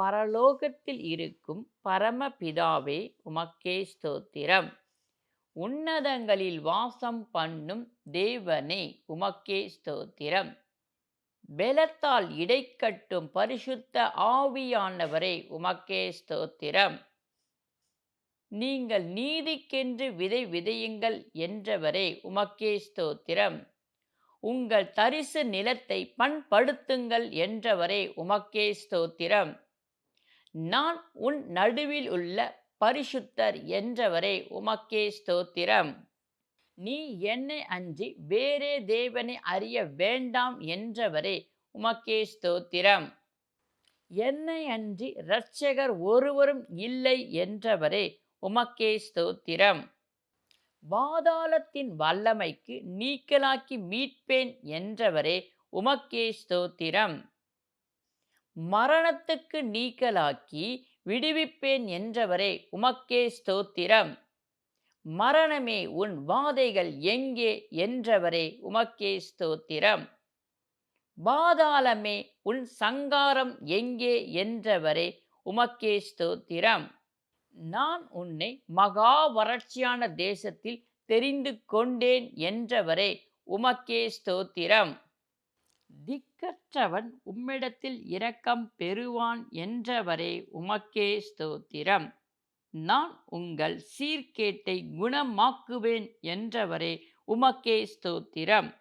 பரலோகத்தில் இருக்கும் பரமபிதாவே உமக்கே ஸ்தோத்திரம். உன்னதங்களில் வாசம் பண்ணும் தேவனே உமக்கே ஸ்தோத்திரம். பெலத்தால் இடைக்கட்டும் பரிசுத்த ஆவியானவரே உமக்கே ஸ்தோத்திரம். நீங்கள் நீதிக்கென்று விதை விதையுங்கள் என்றவரே உமக்கே ஸ்தோத்திரம். உங்கள் தரிசு நிலத்தை பண்படுத்துங்கள் என்றவரே உமக்கே ஸ்தோத்திரம். நான் உன் நடுவில் உள்ள பரிசுத்தர் என்றவரே. உமக்கே ஸ்தோத்திரம். நீ என்னை அஞ்சி வேறே தேவனை அறிய வேண்டாம் என்றவரே. உமக்கே ஸ்தோத்திரம். என்னை அன்றி இரட்சகர் ஒருவரும் இல்லை என்றவரே. உமக்கே ஸ்தோத்திரம். பாதாளத்தின் வல்லமைக்கு நீக்கலாக்கி மீட்பேன் என்றவரே. உமக்கே ஸ்தோத்திரம். மரணத்துக்கு நீக்கலாக்கி விடுவிப்பேன் என்றவரே உமக்கே ஸ்தோத்திரம். மரணமே உன் வாதைகள் எங்கே என்றவரே உமக்கே ஸ்தோத்திரம். பாதாளமே உன் சங்காரம் எங்கே என்றவரே உமக்கே ஸ்தோத்திரம். நான் உன்னை மகா வறட்சியான தேசத்தில் தெரிந்து கொண்டேன் என்றவரே உமக்கே ஸ்தோத்திரம். திக்கற்றவன் உம்மிடத்தில் இரக்கம் பெறுவான் என்றவரே உமக்கே ஸ்தோத்திரம். நான் உங்கள் சீர்கேட்டை குணமாக்குவேன் என்றவரே உமக்கே ஸ்தோத்திரம்.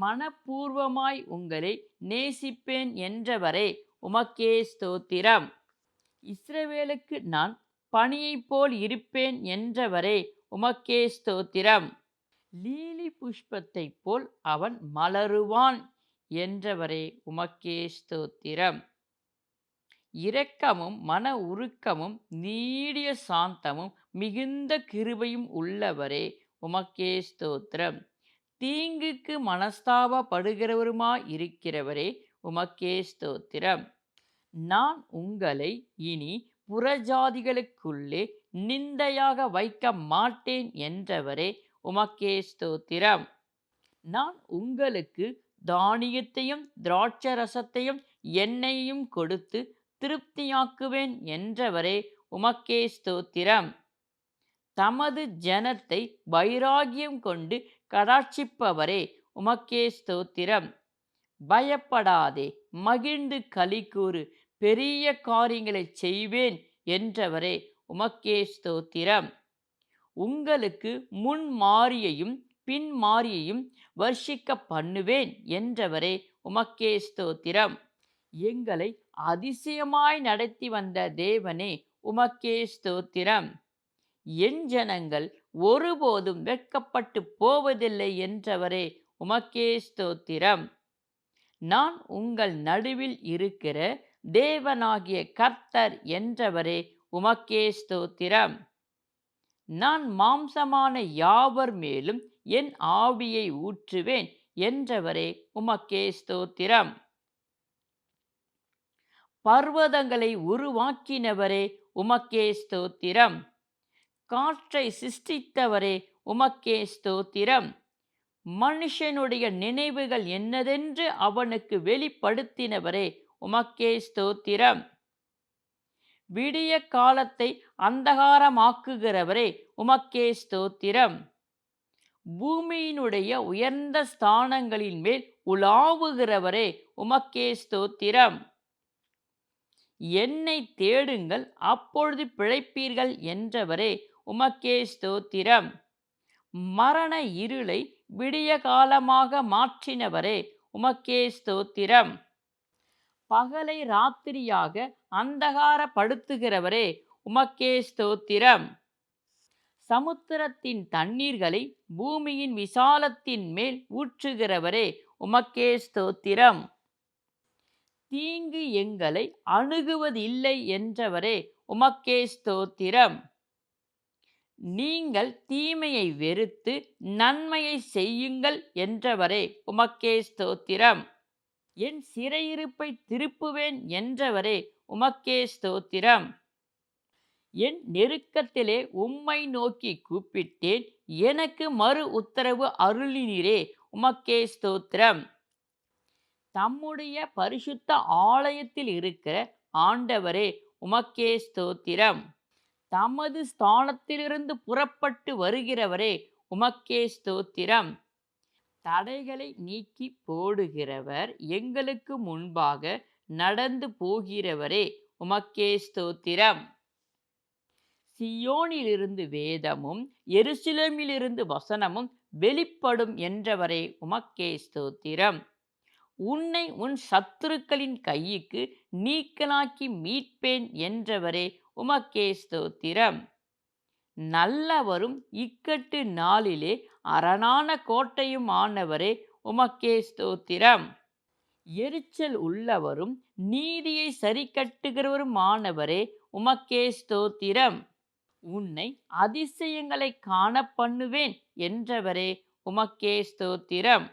மனப்பூர்வமாய் உங்களை நேசிப்பேன் என்றவரே உமக்கே ஸ்தோத்திரம். இஸ்ரவேலுக்கு நான் பணியைப் போல் இருப்பேன் என்றவரே உமக்கே ஸ்தோத்திரம். லீலி புஷ்பத்தைப் போல் அவன் மலருவான். என்றவரே உமக்கே ஸ்தோத்திரம். இரக்கமும் மன உருக்கமும் நீடிய சாந்தமும் மிகுந்த கிருபையும் உள்ளவரே உமக்கே ஸ்தோத்திரம். தீங்குக்கு மனஸ்தாபப்படுகிறவருமாய் இருக்கிறவரே உமக்கே ஸ்தோத்திரம். நான் உங்களை இனி புறஜாதிகளுக்குள்ளே நிந்தையாக வைக்க மாட்டேன் என்றவரே உமக்கே ஸ்தோத்திரம். நான் உங்களுக்கு தானியத்தையும் திராட்சரசத்தையும் எண்ணெயையும் கொடுத்து திருப்தியாக்குவேன் என்றவரே உமக்கே ஸ்தோத்திரம். தமது ஜனத்தை வைராகியம் கொண்டு கடாட்சிப்பவரே உமக்கே ஸ்தோத்திரம். பயப்படாதே மகிழ்ந்து களி கூறு பெரிய காரியங்களை செய்வேன் என்றவரே உமக்கே ஸ்தோத்திரம். உங்களுக்கு முன் பின்மாறியையும் பின் வர்ஷிக்க பண்ணுவேன் என்றவரே உமக்கே ஸ்தோத்திரம். எங்களை அதிசயமாய் நடத்தி வந்த தேவனே உமக்கே ஸ்தோத்திரம். என் ஜனங்கள் ஒருபோதும் வெட்கப்பட்டு போவதில்லை என்றவரே உமக்கே ஸ்தோத்திரம். நான் உங்கள் நடுவில் இருக்கிற தேவனாகிய கர்த்தர் என்றவரே உமக்கே ஸ்தோத்திரம். நான் மாம்சமான யாவர் மேலும் என் ஆவியை ஊற்றுவேன் என்றவரே உமக்கே ஸ்தோத்திரம். பர்வதங்களை உருவாக்கினவரே உமக்கே ஸ்தோத்திரம். காற்றை சிருஷ்டித்தவரே உமக்கே ஸ்தோத்திரம். மனுஷனுடைய நினைவுகள் என்னதென்று அவனுக்கு வெளிப்படுத்தினவரே உமக்கே ஸ்தோத்திரம். விடிய காலத்தை அந்தகாரமாக்குகிறவரே உமக்கே ஸ்தோத்திரம். பூமியினுடைய உயர்ந்த ஸ்தானங்களின் மேல் உலாவுகிறவரே உமக்கே ஸ்தோத்திரம். என்னை தேடுங்கள் அப்பொழுது பிழைப்பீர்கள் என்றவரே உமக்கே ஸ்தோத்திரம். மரண இருளை விடிய காலமாக மாற்றினவரே உமக்கே ஸ்தோத்திரம். பகலை ராத்திரியாக அந்தகாரப்படுத்துகிறவரே உமக்கே ஸ்தோத்திரம். சமுத்திரத்தின் தண்ணீர்களை பூமியின் விசாலத்தின் மேல் ஊற்றுகிறவரே உமக்கே ஸ்தோத்திரம். தீங்கு எங்களை அணுகுவதில்லை என்றவரே உமக்கே ஸ்தோத்திரம். நீங்கள் தீமையை வெறுத்து நன்மையை செய்யுங்கள் என்றவரே உமக்கே ஸ்தோத்திரம். என் சிறையிருப்பை திருப்புவேன் என்றவரே உமக்கே ஸ்தோத்திரம். என் நெருக்கத்திலே உம்மை நோக்கி கூப்பிட்டேன். எனக்கு மறு உத்தரவு அருளினீரே. உமக்கே ஸ்தோத்திரம். தம்முடைய பரிசுத்த ஆலயத்தில் இருக்கிற ஆண்டவரே உமக்கே ஸ்தோத்திரம். தமது ஸ்தானத்திலிருந்து புறப்பட்டு வருகிறவரே உமக்கே ஸ்தோத்திரம். தடைகளை நீக்கி போடுகிறவர் எங்களுக்கு முன்பாக நடந்து போகிறவரே உமக்கே ஸ்தோத்திரம். சியோனிலிருந்து வேதமும் எருசலேமிலிருந்து வசனமும் வெளிப்படும் என்றவரே உமக்கே ஸ்தோத்திரம். உன்னை உன் சத்துருக்களின் கைக்கு நீக்கலாக்கி மீட்பேன் என்றவரே உமக்கே ஸ்தோத்திரம். நல்லவரும் இக்கட்டு நாளிலே அரணான கோட்டையும் ஆனவரே உமக்கே ஸ்தோத்திரம். எரிச்சல் உள்ளவரும் நீதியை சரி கட்டுகிறவரும் ஆனவரே உமக்கே ஸ்தோத்திரம். உன்னை அதிசயங்களை காண பண்ணுவேன் என்றவரே உமக்கே ஸ்தோத்திரம்.